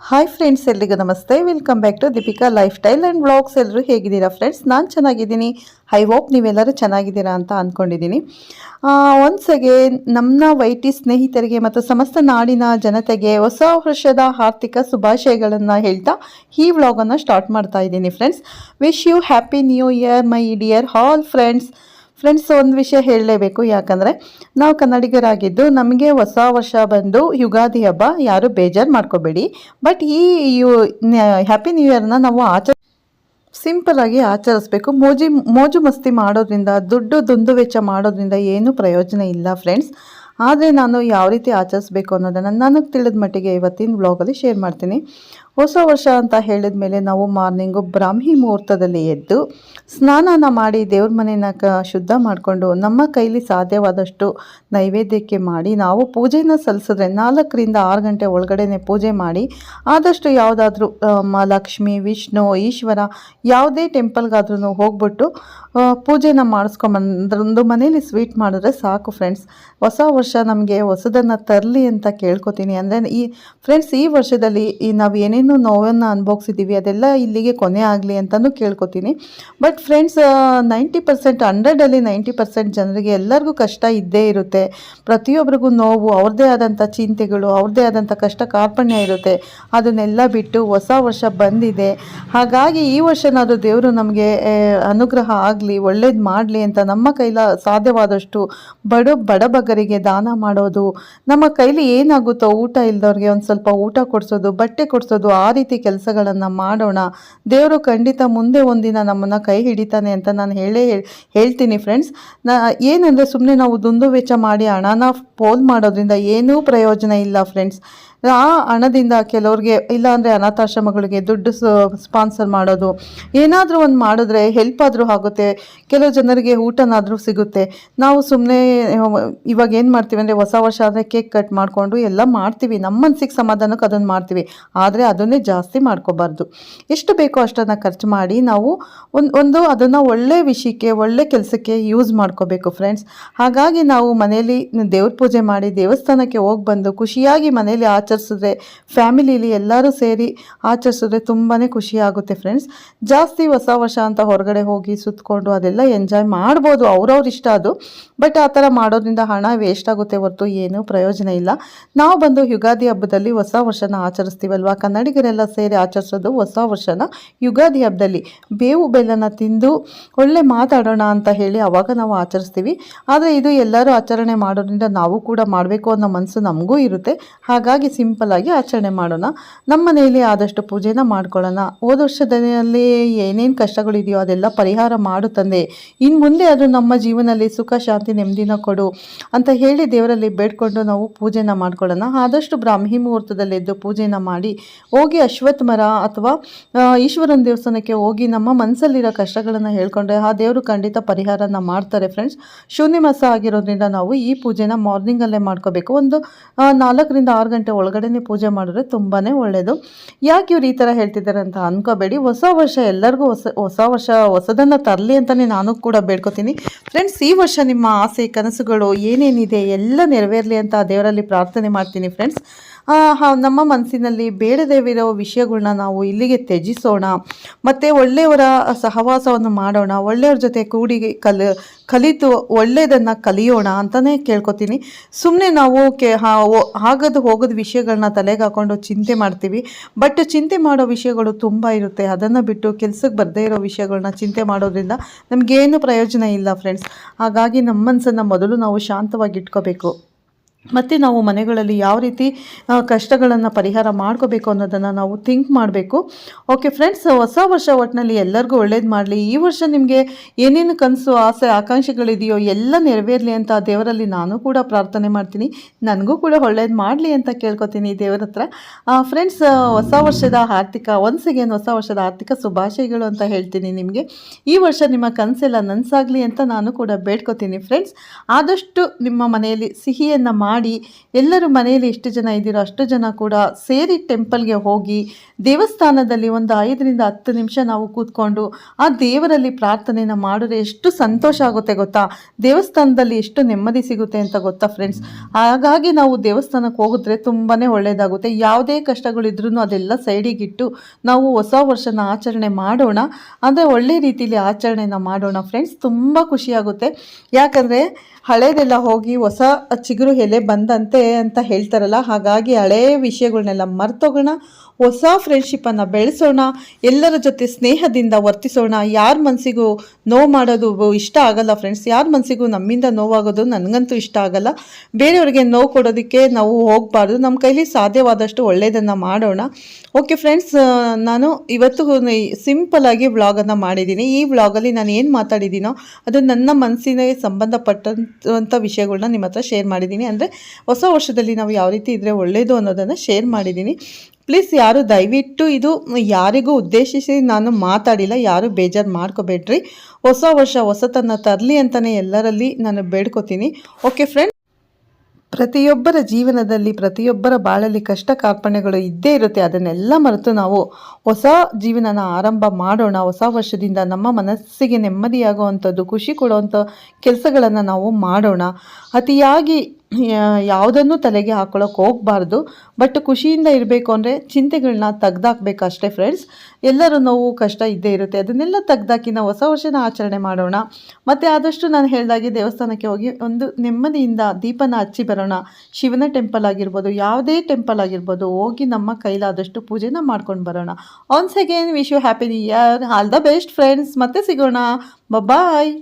Hi friends ಎಲ್ರಿಗೂ ನಮಸ್ತೆ. Welcome back to Deepika lifestyle and vlogs ಎಲ್ಲರೂ ಹೇಗಿದ್ದೀರಾ ಫ್ರೆಂಡ್ಸ್ ನಾನು ಚೆನ್ನಾಗಿದ್ದೀನಿ. ಐ ಹೋಪ್ ನೀವೆಲ್ಲರೂ ಚೆನ್ನಾಗಿದ್ದೀರಾ ಅಂತ ಅಂದ್ಕೊಂಡಿದ್ದೀನಿ ಒನ್ಸ್ ಅಗೇನ್ ನಮ್ಮ ವೈಟಿ ಸ್ನೇಹಿತರಿಗೆ ಮತ್ತು ಸಮಸ್ತ ನಾಡಿನ ಜನತೆಗೆ ಹೊಸ ವರ್ಷದ ಆರ್ಥಿಕ ಶುಭಾಶಯಗಳನ್ನು ಹೇಳ್ತಾ ಈ ವ್ಲಾಗನ್ನು ಸ್ಟಾರ್ಟ್ ಮಾಡ್ತಾ ಇದ್ದೀನಿ friends wish you happy new year my dear all friends friends ಒಂದು ವಿಷಯ ಹೇಳಲೇಬೇಕು. ಯಾಕಂದರೆ ನಾವು ಕನ್ನಡಿಗರಾಗಿದ್ದು ನಮಗೆ ಹೊಸ ವರ್ಷ ಬಂದು ಯುಗಾದಿ ಹಬ್ಬ ಯಾರು ಬೇಜಾರು ಮಾಡ್ಕೋಬೇಡಿ. ಬಟ್ ಈ ಹ್ಯಾಪಿ ನ್ಯೂ ಇಯರ್ನ ನಾವು ಆಚ ಸಿಂಪಲಾಗಿ ಆಚರಿಸ್ಬೇಕು. ಮೋಜಿ, ಮೋಜು ಮಸ್ತಿ ಮಾಡೋದ್ರಿಂದ, ದುಡ್ಡು ದುಂದು ವೆಚ್ಚ ಮಾಡೋದ್ರಿಂದ ಏನೂ ಪ್ರಯೋಜನ ಇಲ್ಲ ಫ್ರೆಂಡ್ಸ್ ಆದರೆ ನಾನು ಯಾವ ರೀತಿ ಆಚರಿಸ್ಬೇಕು ಅನ್ನೋದನ್ನು ನನಗೆ ತಿಳಿದ ಮಟ್ಟಿಗೆ ಇವತ್ತಿನ ವ್ಲಾಗಲ್ಲಿ ಶೇರ್ ಮಾಡ್ತೀನಿ. ಹೊಸ ವರ್ಷ ಅಂತ ಹೇಳಿದ ಮೇಲೆ ನಾವು ಮಾರ್ನಿಂಗು ಬ್ರಾಹ್ಮಿ ಮುಹೂರ್ತದಲ್ಲಿ ಎದ್ದು ಸ್ನಾನನ ಮಾಡಿ ದೇವ್ರ ಮನೆನ ಕ ಶುದ್ಧ ಮಾಡಿಕೊಂಡು ನಮ್ಮ ಕೈಲಿ ಸಾಧ್ಯವಾದಷ್ಟು ನೈವೇದ್ಯಕ್ಕೆ ಮಾಡಿ ನಾವು ಪೂಜೆನ ಸಲ್ಲಿಸಿದ್ರೆ ನಾಲ್ಕರಿಂದ ಆರು ಗಂಟೆ ಒಳಗಡೆ ಪೂಜೆ ಮಾಡಿ ಆದಷ್ಟು ಯಾವುದಾದ್ರೂ ಲಕ್ಷ್ಮಿ, ವಿಷ್ಣು, ಈಶ್ವರ ಯಾವುದೇ ಟೆಂಪಲ್ಗಾದ್ರೂ ಹೋಗ್ಬಿಟ್ಟು ಪೂಜೆನ ಮಾಡಿಸ್ಕೊಂಬಂದ್ರೊಂದು ಮನೇಲಿ ಸ್ವೀಟ್ ಮಾಡಿದ್ರೆ ಸಾಕು ಫ್ರೆಂಡ್ಸ್. ಹೊಸ ವರ್ಷ ನಮಗೆ ಹೊಸದನ್ನು ತರಲಿ ಅಂತ ಕೇಳ್ಕೊತೀನಿ. ಅಂದರೆ ಈ, ಫ್ರೆಂಡ್ಸ್ ಈ ವರ್ಷದಲ್ಲಿ ಈ ನಾವು ಏನೇನು ನೋವನ್ನು ಅನುಭವಿಸಿದ್ದೀವಿ ಅದೆಲ್ಲ ಇಲ್ಲಿಗೆ ಕೊನೆ ಆಗಲಿ ಅಂತಲೂ ಕೇಳ್ಕೊತೀನಿ. ಬಟ್ ಫ್ರೆಂಡ್ಸ್ ನೈಂಟಿ ಪರ್ಸೆಂಟ್ ಹಂಡ್ರೆಡಲ್ಲಿ ನೈಂಟಿ ಪರ್ಸೆಂಟ್ ಜನರಿಗೆ ಎಲ್ಲರಿಗೂ ಕಷ್ಟ ಇದ್ದೇ ಇರುತ್ತೆ. ಪ್ರತಿಯೊಬ್ಬರಿಗೂ ನೋವು, ಅವ್ರದ್ದೇ ಆದಂಥ ಚಿಂತೆಗಳು, ಅವ್ರದ್ದೇ ಆದಂಥ ಕಷ್ಟ ಕಾರ್ಪಣ್ಯ ಇರುತ್ತೆ. ಅದನ್ನೆಲ್ಲ ಬಿಟ್ಟು ಹೊಸ ವರ್ಷ ಬಂದಿದೆ. ಹಾಗಾಗಿ ಈ ವರ್ಷನಾದರೂ ದೇವರು ನಮಗೆ ಅನುಗ್ರಹ ಆಗಲಿ, ಒಳ್ಳೇದು ಮಾಡಲಿ ಅಂತ ನಮ್ಮ ಕೈಲ ಸಾಧ್ಯವಾದಷ್ಟು ಬಡ, ಬಡಬಗರಿಗೆ ದಾನ ಮಾಡೋದು, ನಮ್ಮ ಕೈಲಿ ಏನಾಗುತ್ತೋ ಊಟ ಇಲ್ಲದವ್ರಿಗೆ ಒಂದು ಸ್ವಲ್ಪ ಊಟ ಕೊಡಿಸೋದು, ಬಟ್ಟೆ ಕೊಡಿಸೋದು ಆ ರೀತಿ ಕೆಲಸಗಳನ್ನು ಮಾಡೋಣ. ದೇವರು ಖಂಡಿತ ಮುಂದೆ ಒಂದಿನ ನಮ್ಮನ್ನು ಕೈ ಹಿಡಿತಾನೆ ಅಂತ ನಾನು ಹೇಳೇ ಹೇಳ್ತೀನಿ ಫ್ರೆಂಡ್ಸ್ ನಾ, ಏನಂದರೆ ಸುಮ್ಮನೆ ನಾವು ದುಂದು ವೆಚ್ಚ ಮಾಡಿ ಹಣನ ಪೋಲ್ ಮಾಡೋದ್ರಿಂದ ಏನೂ ಪ್ರಯೋಜನ ಇಲ್ಲ ಫ್ರೆಂಡ್ಸ್ ಆ ಹಣದಿಂದ ಕೆಲವ್ರಿಗೆ, ಇಲ್ಲಾಂದರೆ ಅನಾಥಾಶ್ರಮಗಳಿಗೆ ದುಡ್ಡು ಸ್ಪಾನ್ಸರ್ ಮಾಡೋದು. ಏನಾದರೂ ಒಂದು ಮಾಡಿದ್ರೆ ಹೆಲ್ಪ್ ಆದರೂ ಆಗುತ್ತೆ, ಕೆಲವು ಜನರಿಗೆ ಊಟನಾದರೂ ಸಿಗುತ್ತೆ. ನಾವು ಸುಮ್ಮನೆ ಇವಾಗ ಏನು ಮಾಡ್ತೀವಿ ಅಂದರೆ ಹೊಸ ವರ್ಷ ಆದರೆ ಕೇಕ್ ಕಟ್ ಮಾಡಿಕೊಂಡು ಎಲ್ಲ ಮಾಡ್ತೀವಿ. ನಮ್ಮ ಮನಸ್ಸಿಗೆ ಸಮಾಧಾನಕ್ಕೆ ಅದನ್ನು ಮಾಡ್ತೀವಿ. ಆದರೆ ಅದನ್ನೇ ಜಾಸ್ತಿ ಮಾಡ್ಕೋಬಾರ್ದು. ಎಷ್ಟು ಬೇಕೋ ಅಷ್ಟನ್ನು ಖರ್ಚು ಮಾಡಿ ನಾವು ಒಂದು ಒಂದು ಅದನ್ನು ಒಳ್ಳೆ ವಿಷಯಕ್ಕೆ, ಒಳ್ಳೆ ಕೆಲಸಕ್ಕೆ ಯೂಸ್ ಮಾಡ್ಕೋಬೇಕು ಫ್ರೆಂಡ್ಸ್ ಹಾಗಾಗಿ ನಾವು ಮನೆಯಲ್ಲಿ ದೇವ್ರ ಪೂಜೆ ಮಾಡಿ ದೇವಸ್ಥಾನಕ್ಕೆ ಹೋಗಿ ಬಂದು ಖುಷಿಯಾಗಿ ಮನೇಲಿ ಆಚರಿಸಿದ್ರೆ ಫ್ಯಾಮಿಲಿಲಿ ಎಲ್ಲರೂ ಸೇರಿ ಆಚರಿಸಿದ್ರೆ ತುಂಬಾ ಖುಷಿ ಆಗುತ್ತೆ ಫ್ರೆಂಡ್ಸ್ ಜಾಸ್ತಿ ಹೊಸ ವರ್ಷ ಅಂತ ಹೊರಗಡೆ ಹೋಗಿ ಸುತ್ತಕೊಂಡು ಅದೆಲ್ಲ ಎಂಜಾಯ್ ಮಾಡ್ಬೋದು, ಅವ್ರವ್ರ ಇಷ್ಟ ಅದು. ಬಟ್ ಆ ಥರ ಮಾಡೋದ್ರಿಂದ ಹಣ ವೇಸ್ಟ್ ಆಗುತ್ತೆ ಹೊರತು ಏನೂ ಪ್ರಯೋಜನ ಇಲ್ಲ. ನಾವು ಬಂದು ಯುಗಾದಿ ಹಬ್ಬದಲ್ಲಿ ಹೊಸ ವರ್ಷನ ಆಚರಿಸ್ತೀವಲ್ವಾ? ಕನ್ನಡಿಗರೆಲ್ಲ ಸೇರಿ ಆಚರಿಸೋದು ಹೊಸ ವರ್ಷನ ಯುಗಾದಿ ಹಬ್ಬದಲ್ಲಿ. ಬೇವು ಬೆಲ್ಲನ ತಿಂದು ಒಳ್ಳೆ ಮಾತಾಡೋಣ ಅಂತ ಹೇಳಿ ಅವಾಗ ನಾವು ಆಚರಿಸ್ತೀವಿ. ಆದರೆ ಇದು ಎಲ್ಲರೂ ಆಚರಣೆ ಮಾಡೋದ್ರಿಂದ ನಾವು ಕೂಡ ಮಾಡಬೇಕು ಅನ್ನೋ ಮನಸ್ಸು ನಮಗೂ ಇರುತ್ತೆ. ಹಾಗಾಗಿ ಸಿಂಪಲ್ ಆಗಿ ಆಚರಣೆ ಮಾಡೋಣ. ನಮ್ಮ ಮನೆಯಲ್ಲಿ ಆದಷ್ಟು ಪೂಜೆನ ಮಾಡ್ಕೊಳ್ಳೋಣ. ಹೋದ ವರ್ಷದಲ್ಲಿ ಏನೇನು ಕಷ್ಟಗಳಿದೆಯೋ ಅದೆಲ್ಲ ಪರಿಹಾರ ಮಾಡು ತಂದೆ. ಇನ್ನು ಮುಂದೆ ಅದು ನಮ್ಮ ಜೀವನದಲ್ಲಿ ಸುಖ, ಶಾಂತಿ, ನೆಮ್ಮದಿನ ಕೊಡು ಅಂತ ಹೇಳಿ ದೇವರಲ್ಲಿ ಬೇಡ್ಕೊಂಡು ನಾವು ಪೂಜೆನ ಮಾಡ್ಕೊಳ್ಳೋಣ. ಆದಷ್ಟು ಬ್ರಾಹ್ಮಿ ಮುಹೂರ್ತದಲ್ಲಿ ಎದ್ದು ಪೂಜೆನ ಮಾಡಿ ಹೋಗಿ ಅಶ್ವತ್ಥ ಮರ ಅಥವಾ ಈಶ್ವರನ ದೇವಸ್ಥಾನಕ್ಕೆ ಹೋಗಿ ನಮ್ಮ ಮನಸ್ಸಲ್ಲಿರೋ ಕಷ್ಟಗಳನ್ನು ಹೇಳ್ಕೊಂಡ್ರೆ ಆ ದೇವರು ಖಂಡಿತ ಪರಿಹಾರನ ಮಾಡ್ತಾರೆ ಫ್ರೆಂಡ್ಸ್ ಶೂನ್ಯ ಮಾಸ ಆಗಿರೋದ್ರಿಂದ ನಾವು ಈ ಪೂಜೆನ ಮಾರ್ನಿಂಗಲ್ಲೇ ಮಾಡ್ಕೋಬೇಕು. ಒಂದು ನಾಲ್ಕರಿಂದ ಆರು ಗಂಟೆ ಒಳಗಡೆನೆ ಪೂಜೆ ಮಾಡಿದ್ರೆ ತುಂಬಾ ಒಳ್ಳೆಯದು ಯಾಕೆ ಇವ್ರು ಈ ಥರ ಹೇಳ್ತಿದ್ದಾರೆ ಅಂತ ಅನ್ಕೋಬೇಡಿ. ಹೊಸ ವರ್ಷ ಎಲ್ಲರಿಗೂ ಹೊಸ ಹೊಸ ವರ್ಷ ಹೊಸದನ್ನು ತರಲಿ ಅಂತಲೇ ನಾನು ಕೂಡ ಬೇಡ್ಕೋತೀನಿ. ಫ್ರೆಂಡ್ಸ್ ಈ ವರ್ಷ ನಿಮ್ಮ ಆಸೆ, ಕನಸುಗಳು ಏನೇನಿದೆ ಎಲ್ಲ ನೆರವೇರಲಿ ಅಂತ ದೇವರಲ್ಲಿ ಪ್ರಾರ್ಥನೆ ಮಾಡ್ತೀನಿ ಫ್ರೆಂಡ್ಸ್ ನಮ್ಮ ಮನಸ್ಸಿನಲ್ಲಿ ಬೇಡದೇವಿರೋ ವಿಷಯಗಳನ್ನ ನಾವು ಇಲ್ಲಿಗೆ ತ್ಯಜಿಸೋಣ. ಮತ್ತು ಒಳ್ಳೆಯವರ ಸಹವಾಸವನ್ನು ಮಾಡೋಣ. ಒಳ್ಳೆಯವ್ರ ಜೊತೆ ಕೂಡಿ ಕಲಿ, ಕಲಿತು ಒಳ್ಳೆಯದನ್ನು ಕಲಿಯೋಣ ಅಂತಲೇ ಕೇಳ್ಕೊತೀನಿ. ಸುಮ್ಮನೆ ನಾವು ಕೆ ಆಗದು ಹೋಗೋದು ವಿಷಯಗಳನ್ನ ತಲೆಗೆ ಹಾಕೊಂಡು ಚಿಂತೆ ಮಾಡ್ತೀವಿ. ಬಟ್ ಚಿಂತೆ ಮಾಡೋ ವಿಷಯಗಳು ತುಂಬ ಇರುತ್ತೆ. ಅದನ್ನು ಬಿಟ್ಟು ಕೆಲಸಕ್ಕೆ ಬರದೇ ಇರೋ ವಿಷಯಗಳನ್ನ ಚಿಂತೆ ಮಾಡೋದ್ರಿಂದ ನಮಗೇನು ಪ್ರಯೋಜನ ಇಲ್ಲ ಫ್ರೆಂಡ್ಸ್. ಹಾಗಾಗಿ ನಮ್ಮ ಮನಸ್ಸನ್ನು ಮೊದಲು ನಾವು ಶಾಂತವಾಗಿ ಇಟ್ಕೋಬೇಕು ಮತ್ತು ನಾವು ಮನೆಗಳಲ್ಲಿ ಯಾವ ರೀತಿ ಕಷ್ಟಗಳನ್ನು ಪರಿಹಾರ ಮಾಡ್ಕೋಬೇಕು ಅನ್ನೋದನ್ನು ನಾವು ಥಿಂಕ್ ಮಾಡಬೇಕು. ಓಕೆ ಫ್ರೆಂಡ್ಸ್ ಹೊಸ ವರ್ಷ ಒಟ್ಟಿನಲ್ಲಿ ಎಲ್ಲರಿಗೂ ಒಳ್ಳೇದು ಮಾಡಲಿ. ಈ ವರ್ಷ ನಿಮಗೆ ಏನೇನು ಕನಸು, ಆಸೆ, ಆಕಾಂಕ್ಷೆಗಳಿದೆಯೋ ಎಲ್ಲ ನೆರವೇರಲಿ ಅಂತ ದೇವರಲ್ಲಿ ನಾನು ಕೂಡ ಪ್ರಾರ್ಥನೆ ಮಾಡ್ತೀನಿ. ನನಗೂ ಕೂಡ ಒಳ್ಳೇದು ಮಾಡಲಿ ಅಂತ ಕೇಳ್ಕೊತೀನಿ ದೇವರ ಹತ್ರ. ಫ್ರೆಂಡ್ಸ್ ಹೊಸ ವರ್ಷದ ಆರ್ಥಿಕ ಒನ್ಸ್ ಅಗೇನ್ ಹೊಸ ವರ್ಷದ ಆರ್ಥಿಕ ಶುಭಾಶಯಗಳು ಅಂತ ಹೇಳ್ತೀನಿ ನಿಮಗೆ. ಈ ವರ್ಷ ನಿಮ್ಮ ಕನಸೆಲ್ಲ ನನಸಾಗಲಿ ಅಂತ ನಾನು ಕೂಡ ಬೇಡ್ಕೋತೀನಿ ಫ್ರೆಂಡ್ಸ್ ಆದಷ್ಟು ನಿಮ್ಮ ಮನೆಯಲ್ಲಿ ಸಿಹಿಯನ್ನು ಎಲ್ಲರೂ ಮನೆಯಲ್ಲಿ ಎಷ್ಟು ಜನ ಇದ್ದೀರೋ ಅಷ್ಟು ಜನ ಕೂಡ ಸೇರಿ ಟೆಂಪಲ್ಗೆ ಹೋಗಿ ದೇವಸ್ಥಾನದಲ್ಲಿ ಒಂದು ಐದರಿಂದ ಹತ್ತು ನಿಮಿಷ ನಾವು ಕೂತ್ಕೊಂಡು ಆ ದೇವರಲ್ಲಿ ಪ್ರಾರ್ಥನೆಯನ್ನು ಮಾಡಿದ್ರೆ ಎಷ್ಟು ಸಂತೋಷ ಆಗುತ್ತೆ ಗೊತ್ತಾ? ದೇವಸ್ಥಾನದಲ್ಲಿ ಎಷ್ಟು ನೆಮ್ಮದಿ ಸಿಗುತ್ತೆ ಅಂತ ಗೊತ್ತಾ ಫ್ರೆಂಡ್ಸ್ ಹಾಗಾಗಿ ನಾವು ದೇವಸ್ಥಾನಕ್ಕೆ ಹೋಗಿದ್ರೆ ತುಂಬಾ ಒಳ್ಳೆಯದಾಗುತ್ತೆ ಯಾವುದೇ ಕಷ್ಟಗಳಿದ್ರೂ ಅದೆಲ್ಲ ಸೈಡಿಗಿಟ್ಟು ನಾವು ಹೊಸ ವರ್ಷನ ಆಚರಣೆ ಮಾಡೋಣ. ಅಂದರೆ ಒಳ್ಳೆ ರೀತಿಯಲ್ಲಿ ಆಚರಣೆನ ಮಾಡೋಣ ಫ್ರೆಂಡ್ಸ್ ತುಂಬ ಖುಷಿಯಾಗುತ್ತೆ ಯಾಕಂದರೆ ಹಳೇದೆಲ್ಲ ಹೋಗಿ ಹೊಸ ಚಿಗುರು ಎಲೆ ಬಂದಂತೆ ಅಂತ ಹೇಳ್ತಾರಲ್ಲ, ಹಾಗಾಗಿ ಹಳೇ ವಿಷಯಗಳನ್ನೆಲ್ಲ ಮರ್ತೋಗೋಣ, ಹೊಸ ಫ್ರೆಂಡ್ಶಿಪ್ಪನ್ನು ಬೆಳೆಸೋಣ, ಎಲ್ಲರ ಜೊತೆ ಸ್ನೇಹದಿಂದ ವರ್ತಿಸೋಣ. ಯಾರ ಮನಸ್ಸಿಗೂ ನೋವು ಮಾಡೋದು ಇಷ್ಟ ಆಗಲ್ಲ ಫ್ರೆಂಡ್ಸ್ ಯಾರ ಮನಸ್ಸಿಗೂ ನಮ್ಮಿಂದ ನೋವಾಗೋದು ನನಗಂತೂ ಇಷ್ಟ ಆಗಲ್ಲ. ಬೇರೆಯವ್ರಿಗೆ ನೋವು ಕೊಡೋದಕ್ಕೆ ನಾವು ಹೋಗಬಾರ್ದು ನಮ್ಮ ಕೈಲಿ ಸಾಧ್ಯವಾದಷ್ಟು ಒಳ್ಳೆಯದನ್ನು ಮಾಡೋಣ. ಓಕೆ ಫ್ರೆಂಡ್ಸ್ ನಾನು ಇವತ್ತು ಸಿಂಪಲಾಗಿ ವ್ಲಾಗನ್ನು ಮಾಡಿದ್ದೀನಿ. ಈ ವ್ಲಾಗಲ್ಲಿ ನಾನು ಏನು ಮಾತಾಡಿದ್ದೀನೋ, ಅದು ನನ್ನ ಮನಸ್ಸಿನ ಸಂಬಂಧಪಟ್ಟಂಥ ವಿಷಯಗಳನ್ನ ನಿಮ್ಮ ಹತ್ರ ಶೇರ್ ಮಾಡಿದ್ದೀನಿ. ಅಂದರೆ ಹೊಸ ವರ್ಷದಲ್ಲಿ ನಾವು ಯಾವ ರೀತಿ ಇದ್ದರೆ ಒಳ್ಳೆಯದು ಅನ್ನೋದನ್ನು ಶೇರ್ ಮಾಡಿದ್ದೀನಿ ಪ್ಲೀಸ್ ಯಾರು ದಯವಿಟ್ಟು ಇದು ಯಾರಿಗೂ ಉದ್ದೇಶಿಸಿ ನಾನು ಮಾತಾಡಿಲ್ಲ, ಯಾರು ಬೇಜಾರು ಮಾಡ್ಕೋಬೇಡ್ರಿ. ಹೊಸ ವರ್ಷ ಹೊಸತನ್ನ ತರಲಿ ಅಂತಲೇ ಎಲ್ಲರಲ್ಲಿ ನಾನು ಬೇಡ್ಕೋತೀನಿ. ಓಕೆ ಫ್ರೆಂಡ್ ಪ್ರತಿಯೊಬ್ಬರ ಜೀವನದಲ್ಲಿ ಪ್ರತಿಯೊಬ್ಬರ ಬಾಳಲ್ಲಿ ಕಷ್ಟ ಕಾರ್ಪಣ್ಯಗಳು ಇದ್ದೇ ಇರುತ್ತೆ. ಅದನ್ನೆಲ್ಲ ಮರೆತು ನಾವು ಹೊಸ ಜೀವನನ ಆರಂಭ ಮಾಡೋಣ. ಹೊಸ ವರ್ಷದಿಂದ ನಮ್ಮ ಮನಸ್ಸಿಗೆ ನೆಮ್ಮದಿಯಾಗುವಂಥದ್ದು, ಖುಷಿ ಕೊಡುವಂಥ ಕೆಲಸಗಳನ್ನು ನಾವು ಮಾಡೋಣ. ಅತಿಯಾಗಿ ಯಾವುದನ್ನು ತಲೆಗೆ ಹಾಕೊಳ್ಳೋಕೆ ಹೋಗಬಾರ್ದು. ಬಟ್ ಖುಷಿಯಿಂದ ಇರಬೇಕು ಅಂದರೆ ಚಿಂತೆಗಳನ್ನ ತೆಗ್ದಾಕ್ಬೇಕು ಅಷ್ಟೇ ಫ್ರೆಂಡ್ಸ್ ಎಲ್ಲರೂ ನೋವು, ಕಷ್ಟ ಇದ್ದೇ ಇರುತ್ತೆ. ಅದನ್ನೆಲ್ಲ ತೆಗ್ದಾಕಿ ನಾವು ಹೊಸ ವರ್ಷನ ಆಚರಣೆ ಮಾಡೋಣ. ಮತ್ತು ಆದಷ್ಟು ನಾನು ಹೇಳಿದಾಗೆ ದೇವಸ್ಥಾನಕ್ಕೆ ಹೋಗಿ ಒಂದು ನೆಮ್ಮದಿಯಿಂದ ದೀಪನ ಹಚ್ಚಿ ಬರೋಣ. ಶಿವನ ಟೆಂಪಲ್ ಆಗಿರ್ಬೋದು, ಯಾವುದೇ ಟೆಂಪಲ್ ಆಗಿರ್ಬೋದು, ಹೋಗಿ ನಮ್ಮ ಕೈಲಾದಷ್ಟು ಪೂಜೆನ ಮಾಡ್ಕೊಂಡು ಬರೋಣ. Once again wish you happy new year all the best friends ಮತ್ತೆ ಸಿಗೋಣ. ಬಾಯ್